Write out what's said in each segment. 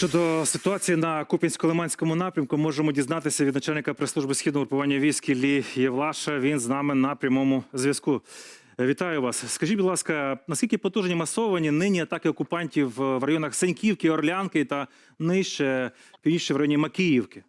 Щодо ситуації на Куп'янсько-Лиманському напрямку, можемо дізнатися від начальника прес-служби східного групування військ Іллі Євлаша. Він з нами на прямому зв'язку. Вітаю вас. Скажіть, будь ласка, наскільки потужні масовані нині атаки окупантів в районах Сеньківки, Орлянки та нижче півніше в районі Макіївки?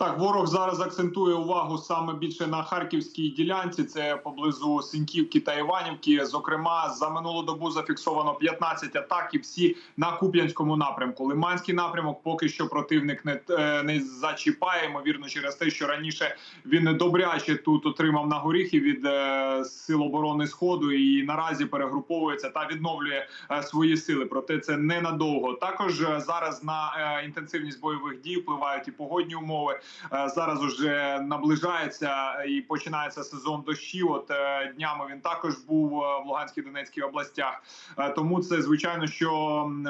Так, ворог зараз акцентує увагу саме більше на харківській ділянці. Це поблизу Синьківки та Іванівки. Зокрема, за минулу добу зафіксовано 15 атак і всі на Куп'янському напрямку. Лиманський напрямок поки що противник не, е, не зачіпає. Ймовірно, через те, що раніше він добряче тут отримав на горіхи від е, сил оборони сходу і наразі перегруповується та відновлює е, свої сили. Проте це ненадовго. Також зараз на інтенсивність бойових дій впливають і погодні умови. Е, Зараз уже наближається і починається сезон дощів. От е, днями він також був е, в Луганській Донецькій областях. Тому це звичайно, що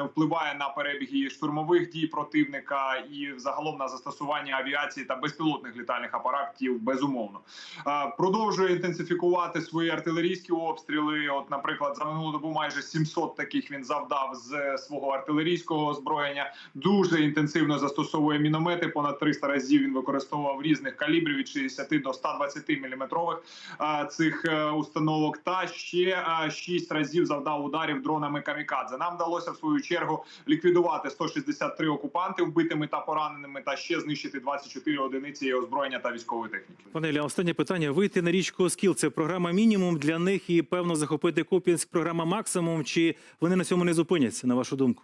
впливає на перебіги штурмових дій противника і загалом на застосування авіації та безпілотних літальних апаратів. Безумовно продовжує інтенсифікувати свої артилерійські обстріли. От, наприклад, за минулу добу майже 700 таких він завдав з свого артилерійського озброєння. Дуже інтенсивно застосовує міномети. Понад 300 разів він використовував різних калібрів від 60 до 120 міліметрових е, цих е, установок. Та ще 6 разів завдав ударів дронами камікадзе. Нам вдалося в свою чергу ліквідувати 163 окупанти вбитими та пораненими, та ще знищити 24 одиниці озброєння та військової техніки. Пане Ілля, останнє питання. Вийти на річку Оскіл – це програма мінімум для них і певно захопити Куп'янськ програма максимум. Чи вони на цьому не зупиняться, на вашу думку?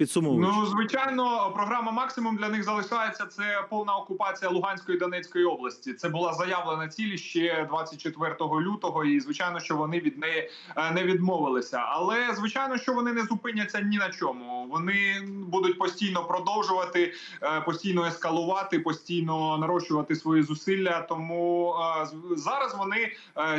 Підсумовуючи. Ну звичайно, програма максимум для них залишається. Це повна окупація Луганської і Донецької області. Це була заявлена ціль ще 24 лютого, і звичайно, що вони від неї е, не відмовилися. Але звичайно, що вони не зупиняться ні на чому. Вони будуть постійно продовжувати, е, постійно ескалувати, постійно нарощувати свої зусилля. Тому е, зараз вони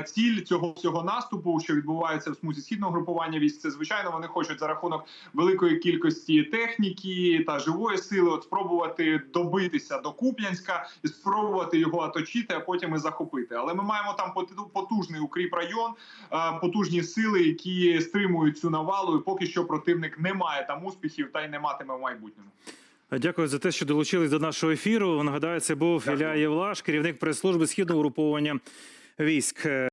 ціль цього всього наступу, що відбувається в смузі східного групування військ. Це звичайно вони хочуть за рахунок великої кількості техніки та живої сили, от спробувати добитися до Куп'янська і спробувати його оточити, а потім і захопити. Але ми маємо там потужний укріп район, е, потужні сили, які стримують цю навалу. І поки що противник не має там успіхів та й не матиме в майбутньому. Дякую за те, що долучились до нашого ефіру. Нагадаю, це був Дякую. Ілля Євлаш, керівник прес-служби східного угруповання військ.